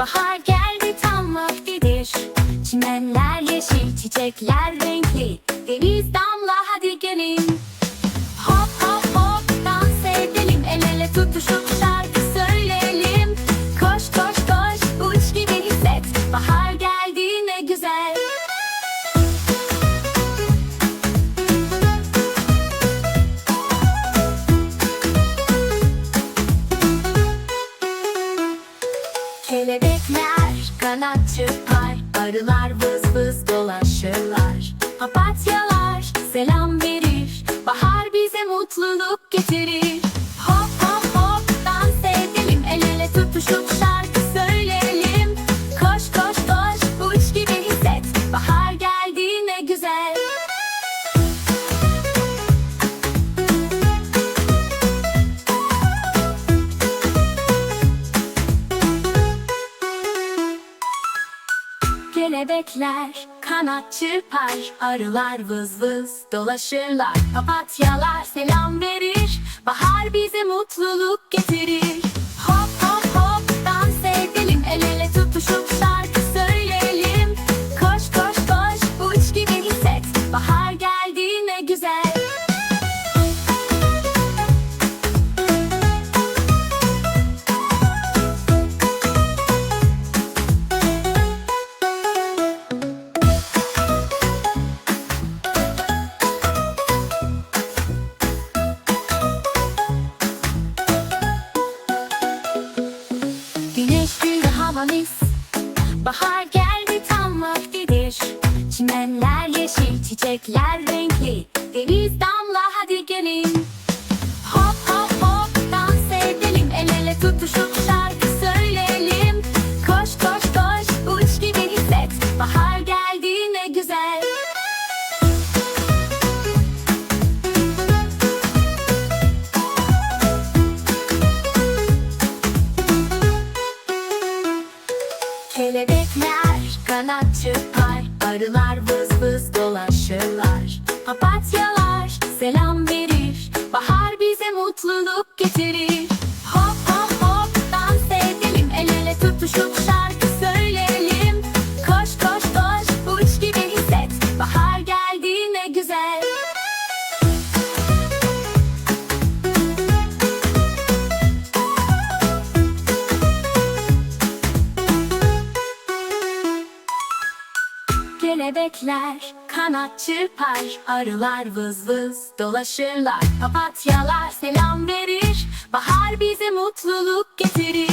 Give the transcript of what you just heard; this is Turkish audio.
Bahar geldi tam vaktidir. Çimenler yeşil, çiçekler renkli. Deniz damla Kelebekler kanat çırpar Arılar vız vız dolaşırlar. Papatyalar selam verir Bahar bize mutluluk getirir Kelebekler kanat çırpar Arılar vız vız dolaşırlar. Papatyalar selam verir Bahar bize mutluluk getirir mis Bahar geldi tam vaktidir. Çimenler yeşil çiçekler renkli. Deniz damla hadi gelin. Hop hop hop dans edelim. El ele tutuşup Kelebekler kanat çırpar Arılar vız vız dolaşırlar. Papatyalar selam verir Bahar bize mutluluk getirir Kelebekler kanat çırpar Arılar vız vız dolaşırlar. Papatyalar selam verir Bahar bize mutluluk getirir